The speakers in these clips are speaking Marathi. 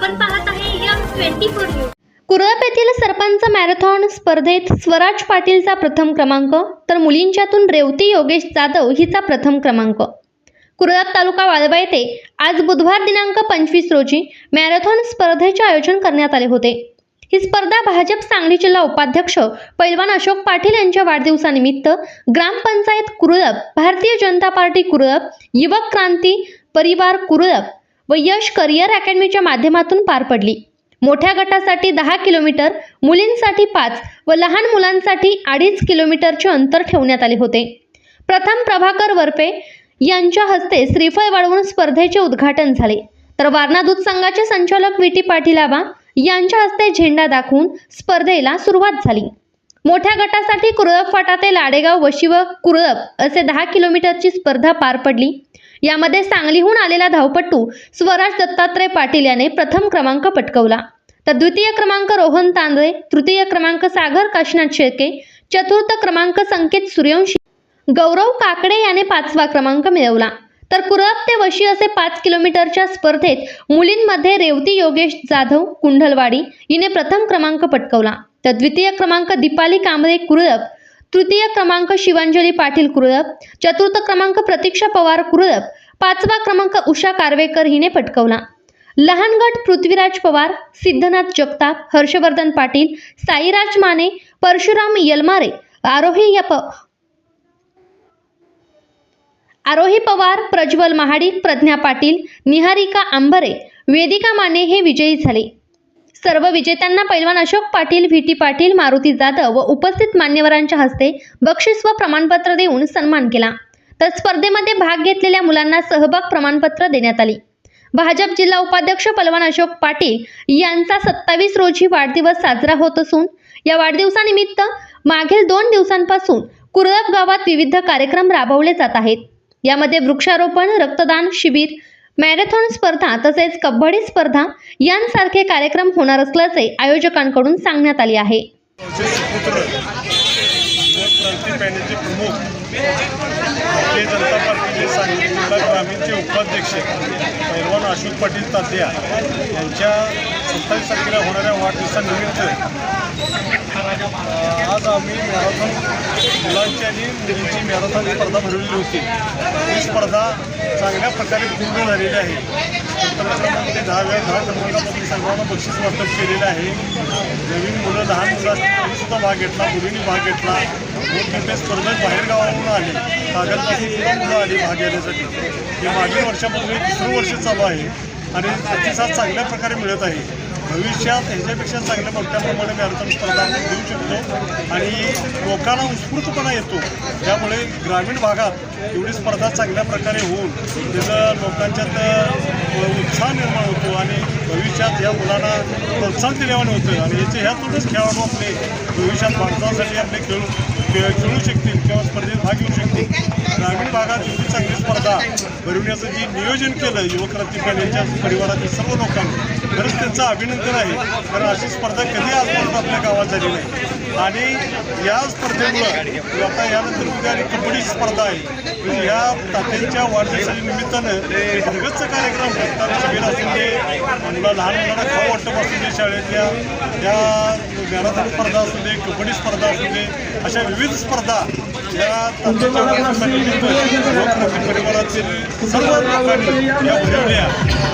आपण पाहत आहे M twenty four news. Kuralap येथील सरपंच मॅरेथॉन स्पर्धेत स्वराज पाटीलचा प्रथम क्रमांक तर मुलींच्यातून रेवती योगेश जाधव हिचा प्रथम क्रमांक. कुरळप तालुका वाळवा येथे आज बुधवार दिनांक पंचवीस रोजी मॅरेथॉन स्पर्धेचे आयोजन करण्यात आले होते. ही स्पर्धा भाजप सांगली जिल्हा उपाध्यक्ष पैलवान अशोक पाटील यांच्या वाढदिवसानिमित्त ग्रामपंचायत कुरळप भारतीय जनता पार्टी कुरळप युवक क्रांती परिवार कुरळप व यश करिअर अकॅडमीच्या माध्यमातून पार पडली. मोठ्या गटासाठी दहा किलोमीटर मुलींसाठी पाच व लहान मुलांसाठी अडीच किलोमीटरचे अंतर ठेवण्यात आले होते. प्रथम प्रभाकर वरपे यांच्या हस्ते श्रीफळ वाढवून स्पर्धेचे उद्घाटन झाले. तर वारणा दूध संघाचे संचालक विटी पाटील यांच्या हस्ते झेंडा दाखवून स्पर्धेला सुरुवात झाली. मोठ्या गटासाठी कुरळप फाटा ते लाडेगाव वशी व कुरळप असे दहा किलोमीटरची स्पर्धा पार पडली. यामध्ये सांगलीहून आलेला धावपट्टू स्वराज दत्तात्रय पाटील याने प्रथम क्रमांक पटकवला. तर द्वितीय क्रमांक रोहन तांदळे तृतीय क्रमांक सागर काशनाथ शेळके चतुर्थ क्रमांक संकेत सूर्यवंशी गौरव काकडे याने पाचवा क्रमांक मिळवला. तर कुरप ते वशी असे पाच किलोमीटरच्या स्पर्धेत मुलींमध्ये रेवती योगेश जाधव कुंडलवाडी हिने प्रथम क्रमांक पटकवला. तर द्वितीय क्रमांक दीपाली कांबळे कुरळप तृतीय क्रमांक शिवांजली पाटील कुरळप चतुर्थ क्रमांक प्रतीक्षा पवार कुरळप पाचवा क्रमांक उषा कारवेकर हिने पटकवला. लहान गट पृथ्वीराज पवार सिद्धनाथ जगताप हर्षवर्धन पाटील साईराज माने परशुराम यलमारे आरोही या प आरोही पवार प्रज्वल महाडिक प्रज्ञा पाटील निहारिका आंबरे वेदिका माने हे विजयी झाले. सर्व विजेत्यांना पैलवान अशोक पाटील व्ही टी पाटील मारुती जाधव व उपस्थित मान्यवरांच्या हस्ते बक्षीस व प्रमाणपत्र देऊन सन्मान केला. तर स्पर्धेमध्ये भाग घेतलेल्या मुलांना सहभाग प्रमाणपत्र देण्यात आली. भाजप जिल्हा उपाध्यक्ष पलवान अशोक पाटील यांचा सत्तावीस रोजी वाढदिवस साजरा होत असून या वाढदिवसानिमित्त मागील दोन दिवसांपासून कुरळप गावात विविध कार्यक्रम राबवले जात आहेत. यामध्ये वृक्षारोपण रक्तदान शिबिर मॅरेथॉन स्पर्धा तसेच कबड्डी स्पर्धा यांसारखे कार्यक्रम होणार असल्याचे आयोजकांकडून सांगण्यात आले आहे. ग्रामीणचे उपाध्यक्ष पैलवान अशोक पाटील तात्या यांच्या सत्तावीस तारखेला होणाऱ्या वाढदिवसानिमित्त आज आम्ही मॅरेथॉन मुलांची आणि मुलींची मॅरेथॉन स्पर्धा भरवलेली होती. ही स्पर्धा चांगल्या प्रकारे पूर्ण झालेली आहे. प्रथम ते दहा वेळा दहा क्रमांकापासून सर्वांना बक्षीस वाटप केलेलं आहे. नवीन मुलं लहान मुलं असतील सुद्धा भाग घेतला मुलींनी भाग घेतला. मोठमोठे स्पर्धक बाहेर गावावरून आले. कागदपासून सुद्धा मुलं आली भाग घेण्यासाठी. हे मागील वर्षापासून हे दुसरं वर्ष चालू आहे. आणि प्रतिसाद चांगल्या प्रकारे मिळत आहे. भविष्यात ह्याच्यापेक्षा चांगल्या मोठ्या प्रमाणे अर्थ स्पर्धा आपण घेऊ शकतो. आणि लोकांना उत्स्फूर्तपणा येतो. त्यामुळे ग्रामीण भागात एवढी स्पर्धा चांगल्या प्रकारे होऊन त्याचं लोकांच्यात उत्साह निर्माण होतो आणि भविष्यात या मुलांना प्रोत्साहन दिल्यावर होतं. आणि याचे ह्यातूनच खेळाडू आपले. भविष्यात भारतासाठी आपले खेळू खेळ खेळू शकतील किंवा स्पर्धेत भाग घेऊ शकतील. ग्रामीण भागात एवढी चांगली स्पर्धा भरविण्याचं जे नियोजन केलं युवक क्रांती यांच्या परिवारातील सर्व लोकांनी खरंच त्यांचं अभिनंदन आहे. कारण अशी स्पर्धा कधी आजपर्यंत आपल्या गावात झाली नाही. आणि या स्पर्धेमुळं आता यानंतर उद्या आणि कबड्डी स्पर्धा आहे. म्हणजे या तात्यांच्या वाढदिवसाच्या निमित्तानं भरगतचा कार्यक्रम रक्तदान शिबिर असून दे मुला लहान मुलांना खाऊ वाटप असू दे शाळेतल्या त्या मॅरेथॉन स्पर्धा असू दे कबड्डी स्पर्धा असू दे अशा विविध स्पर्धा परिवारातील सर्व लोकांनी या भरवल्या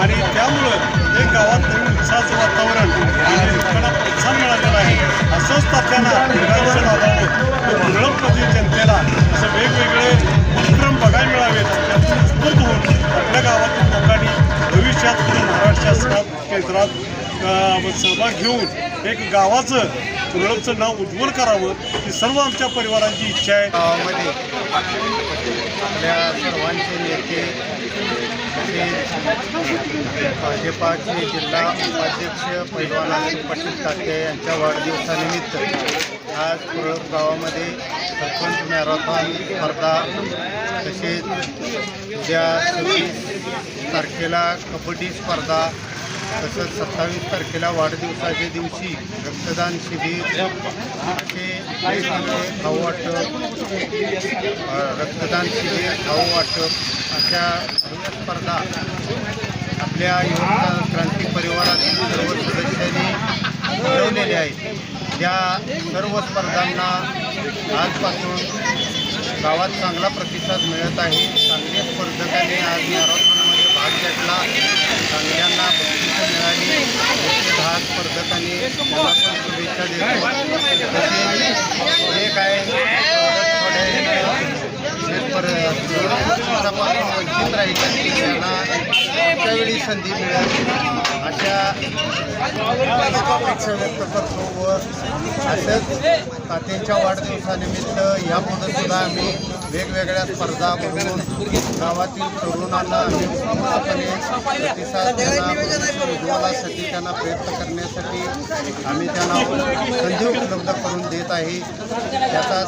आणि त्यामुळं हे गावात नवीन उत्साहाचं वातावरण आणि लोकांना प्रोत्साहन मिळालेलं आहे असंच तात्यांना दीर्घायुष्य लाभावं कुरळपमध्ये जनतेला असं वेगवेगळे उपक्रम बघायला मिळावेत त्यातून स्फूर्त होऊन आपल्या गावातील लोकांनी भविष्यात महाराष्ट्रात केंद्रात सहभाग घेऊन एक गावाचं तुरळकचं नाव उज्ज्वल करावं ही सर्व आमच्या परिवारांची इच्छा आहे. गावामध्ये आपल्या सर्वांचे नेते तसेच भाजपाचे जिल्हा उपाध्यक्ष पैलवान पटेल पाटील यांच्या वाढदिवसानिमित्त आज तुरळक गावामध्ये सरपंच मॅरेथॉन स्पर्धा तसेच उद्या सव्वीस तारखेला कबड्डी स्पर्धा तसंच सत्तावीस तारखेला वाढदिवसाच्या दिवशी रक्तदान शिबिर असे खाऊ वाटप रक्तदान शिबिर खाऊ वाटप अशा सर्व स्पर्धा आपल्या युवक क्रांती परिवारातील सर्व सदस्यांनी मिळवलेल्या आहेत. या सर्व स्पर्धांना आजपासून गावात चांगला प्रतिसाद मिळत आहे. चांगल्या स्पर्धकांनी आज मॅरेथॉनमध्ये भाग चांगल्यांना बक्षिसं मिळाली एकशे दहा स्पर्धकांनी त्यांना पण शुभेच्छा देतो तसेच जे काय स्पर्धेपासून वंचित राहिली त्यांना त्यावेळी संधी मिळाली अपेक्षा व्यक्त तात्यांच्या वाढदिवसानिमित्त यापुढे सुद्धा आम्ही वेगवेगळ्या स्पर्धा भरून गावातील तरुणांना आम्ही पूर्णपणे प्रतिसाद त्यांना उज्ज्वलासाठी त्यांना प्रयत्न करण्यासाठी आम्ही त्यांना संधी उपलब्ध करून देत आहे. त्याचा